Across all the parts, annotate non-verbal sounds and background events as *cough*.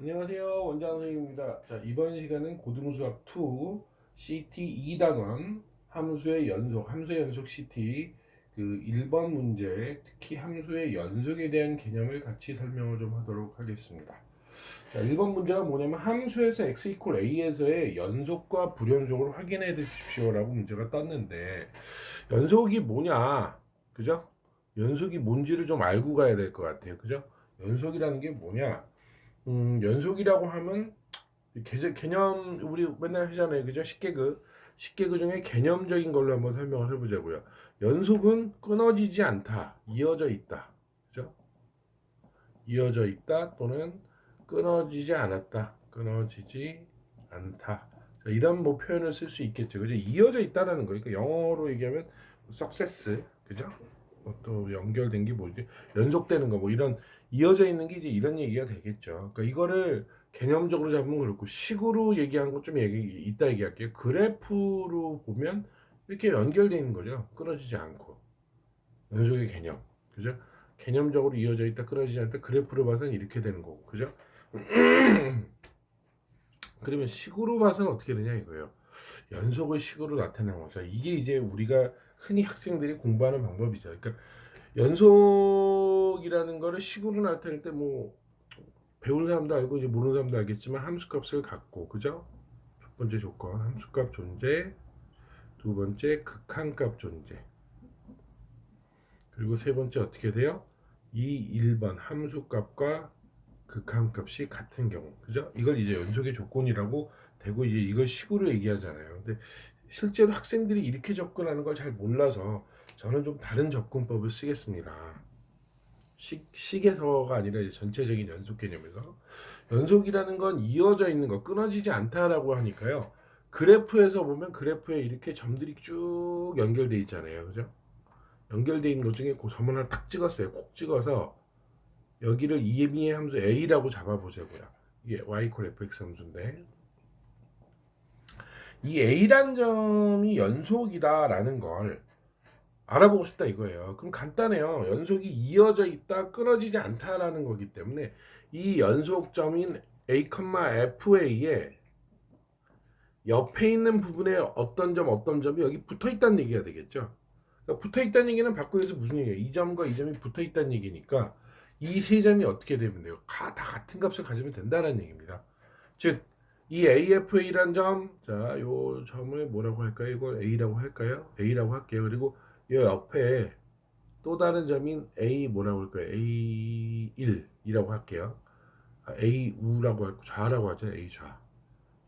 안녕하세요 원장 선생님입니다. 자 이번 시간은 고등수학 2 CT 2단원 함수의 연속 함수의 연속 CT 그 1번 문제 특히 함수의 연속에 대한 개념을 같이 설명을 좀 하도록 하겠습니다. 자 1번 문제가 뭐냐면 함수에서 x 이퀄 a에서의 연속과 불연속을 확인해 주십시오라고 문제가 떴는데 연속이 뭐냐 그죠? 연속이 뭔지를 좀 알고 가야 될 것 같아요. 그죠? 연속이라는 게 뭐냐? 음, 연속이라고 하면 개, 개념 우리 맨날 하잖아요. 그죠? 쉽게 그 쉽게 그 중에 개념적인 걸로 한번 설명을 해보자고요. 연속은 끊어지지 않다, 이어져 있다, 그죠? 이어져 있다 또는 끊어지지 않았다, 끊어지지 않다. 자, 이런 뭐 표현을 쓸 수 있겠죠. 그죠? 이어져 있다라는 거예요. 그러니까 영어로 얘기하면 success, 그죠? 뭐또 연결된 게 뭐지? 연속되는 거 뭐 이런 이어져 있는 게 이제 이런 얘기가 되겠죠. 그러니까 이거를 개념적으로 잡으면 그렇고 식으로 얘기하는 것좀 얘기 이따 얘기할게요. 그래프로 보면 이렇게 연결되어 있는 거죠. 끊어지지 않고 연속의 개념, 그죠? 개념적으로 이어져 있다 끊어지지 않다 그래프로 봐서는 이렇게 되는 거고, 그죠? *clears throat* 그러면 식으로 봐서는 어떻게 되냐 이거예요. 연속을 식으로 나타내는 거죠. 이게 이제 우리가 흔히 학생들이 공부하는 방법이죠. 그러니까 연속이라는 거를 식으로 나타낼 때 뭐 배운 사람도 알고 이제 모르는 사람도 알겠지만 함수값을 갖고 그죠? 첫 번째 조건 함수값 존재, 두 번째 극한값 존재. 그리고 세 번째 어떻게 돼요? 이 1번 함수값과 극한값이 같은 경우. 그죠? 이걸 이제 연속의 조건이라고 되고 이제 이걸 식으로 얘기하잖아요. 근데 실제로 학생들이 이렇게 접근하는 걸 잘 몰라서 저는 좀 다른 접근법을 쓰겠습니다. 식, 식에서가 아니라 전체적인 연속 개념에서 연속이라는 건 이어져 있는 거 끊어지지 않다라고 하니까요. 그래프에서 보면 그래프에 이렇게 점들이 쭉 연결돼 있잖아요. 그죠? 연결돼 있는 것 중에 그 점 하나 딱 찍었어요. 콕 찍어서 여기를 이미의 함수 a라고 잡아보자고요. 이게 y 콜 fx 함수인데 이 a란 점이 연속이다라는 걸 알아보고 싶다 이거예요. 그럼 간단해요. 연속이 이어져 있다, 끊어지지 않다라는 거기 때문에 이 연속점인 a, fa에 옆에 있는 부분에 어떤 점, 어떤 점이 여기 붙어 있다는 얘기가 되겠죠. 그러니까 붙어 있다는 얘기는 바꾸어서 무슨 얘기예요? 이 점과 이 점이 붙어 있다는 얘기니까 이 세 점이 어떻게 되면 돼요? 다, 다 같은 값을 가지면 된다는 얘기입니다. 즉, 이 AFA란 점, 자, 요 점을 뭐라고 할까요? 이걸 A라고 할까요? A라고 할게요. 그리고 이 옆에 또 다른 점인 A 뭐라고 할까요? A1이라고 할게요. 아, A 우라고 할 좌라고 하죠. A 좌.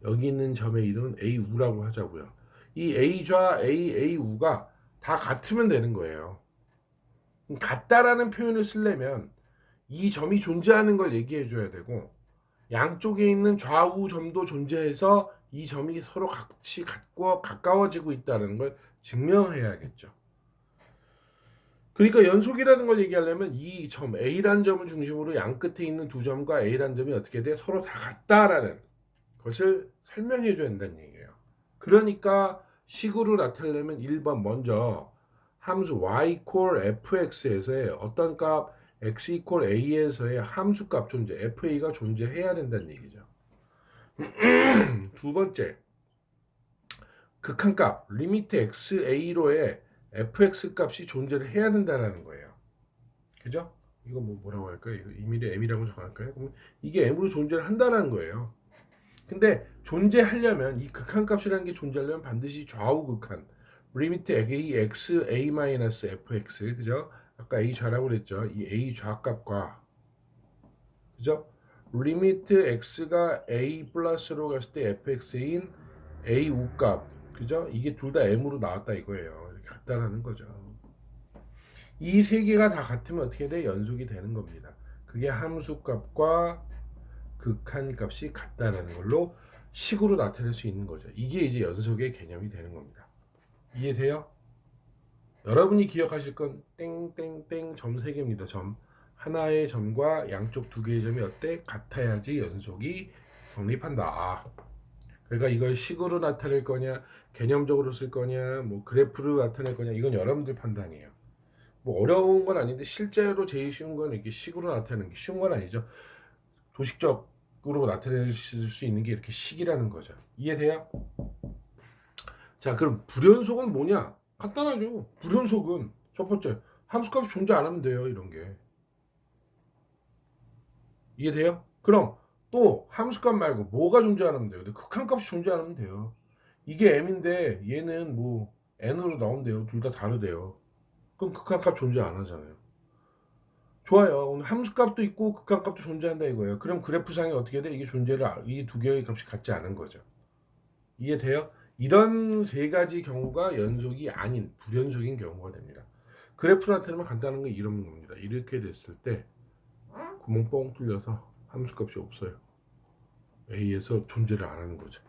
여기 있는 점의 이름은 A 우라고 하자고요. 이 A 좌, A, A 우가 다 같으면 되는 거예요. 같다라는 표현을 쓰려면 이 점이 존재하는 걸 얘기해 줘야 되고 양쪽에 있는 좌우 점도 존재해서 이 점이 서로 같이 갖고 가까워지고 있다는 걸 증명해야겠죠. 그러니까 연속이라는 걸 얘기하려면 이 점 A라는 점을 중심으로 양 끝에 있는 두 점과 A라는 점이 어떻게 돼? 서로 다 같다라는 것을 설명해 줘야 된다는 얘기예요. 그러니까 식으로 나타내려면 1번 먼저 함수 y 콜 fx에서의 어떤 값 x 이퀄 a에서의 함수값 존재 fa가 존재해야 된다는 얘기죠. *clears throat* 두 번째 극한값 리미트 x a로의 fx 값이 존재를 해야 된다는 거예요. 그죠? 이거 뭐 뭐라고 할까요? 임의를 m이라고 정할까요? 그럼 이게 m으로 존재를 한다는 거예요. 근데 존재하려면 이 극한 값이라는 게 존재하려면 반드시 좌우 극한 리미트 a x a 마이너스 fx 그죠? 아까 a 좌라고 그랬죠. 이 a 좌값과 그죠? 리미트 x가 a 플러스로 갔을 때 fx인 a 우값 그죠? 이게 둘 다 m으로 나왔다 이거예요. 이렇게 같다라는 거죠. 이 세 개가 다 같으면 어떻게 돼? 연속이 되는 겁니다. 그게 함수 값과 극한 값이 같다라는 걸로 식으로 나타낼 수 있는 거죠. 이게 이제 연속의 개념이 되는 겁니다. 이해돼요? 여러분이 기억하실 건 땡땡땡 점 세 개입니다. 점 하나의 점과 양쪽 두 개의 점이 어때? 같아야지 연속이 성립한다. 그러니까 이걸 식으로 나타낼 거냐, 개념적으로 쓸 거냐, 뭐 그래프로 나타낼 거냐, 이건 여러분들 판단이에요. 뭐 어려운 건 아닌데 실제로 제일 쉬운 건 이렇게 식으로 나타내는 게 쉬운 건 아니죠. 도식적 으로 나타낼 수 있는 게 이렇게 식이라는 거죠. 이해돼요? 자, 그럼 불연속은 뭐냐? 간단하죠. 불연속은 첫 번째 함수값이 존재 안 하면 돼요. 이런 게 이해돼요? 그럼 또 함수값 말고 뭐가 존재 안 하면 돼요? 극한값이 존재 안 하면 돼요. 이게 m인데 얘는 뭐 n으로 나온대요. 둘 다 다르대요. 그럼 극한값 존재 안 하잖아요. 좋아요. 오늘 함수값도 있고 극한값도 존재한다 이거예요. 그럼 그래프상에 어떻게 돼? 이게 존재를 이 두 개의 값이 같지 않은 거죠. 이해돼요? 이런 세 가지 경우가 연속이 아닌 불연속인 경우가 됩니다. 그래프 나타내면 간단한 건 이런 겁니다. 이렇게 됐을 때 구멍 뻥 뚫려서 함수값이 없어요. A에서 존재를 안 하는 거죠.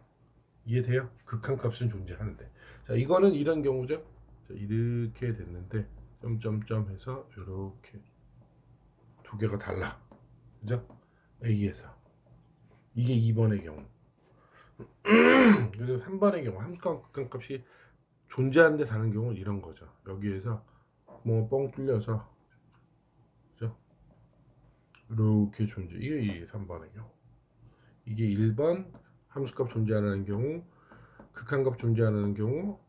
이해돼요? 극한값은 존재하는데. 자, 이거는 이런 경우죠. 자, 이렇게 됐는데 점점점 해서 이렇게 두 개가 달라. 그죠? A에서. 이게 2번의 경우. 그래서 3번의 경우 함수값 극한값이 존재하는데 다른 경우는 이런 거죠. 여기에서 뭐 뻥 뚫려서 그죠? 이렇게 존재. 이게 이게 3번의 경우. 이게 1번 함수값 존재 안 하는 경우, 극한값 존재 안 하는 경우,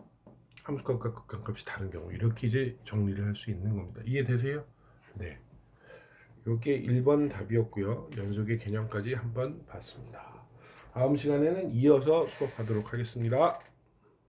함수값과 극한값이 다른 경우 이렇게 이제 정리를 할 수 있는 겁니다. 이해되세요? 네. 이게 1번 답이었고요. 연속의 개념까지 한번 봤습니다. 다음 시간에는 이어서 수업하도록 하겠습니다.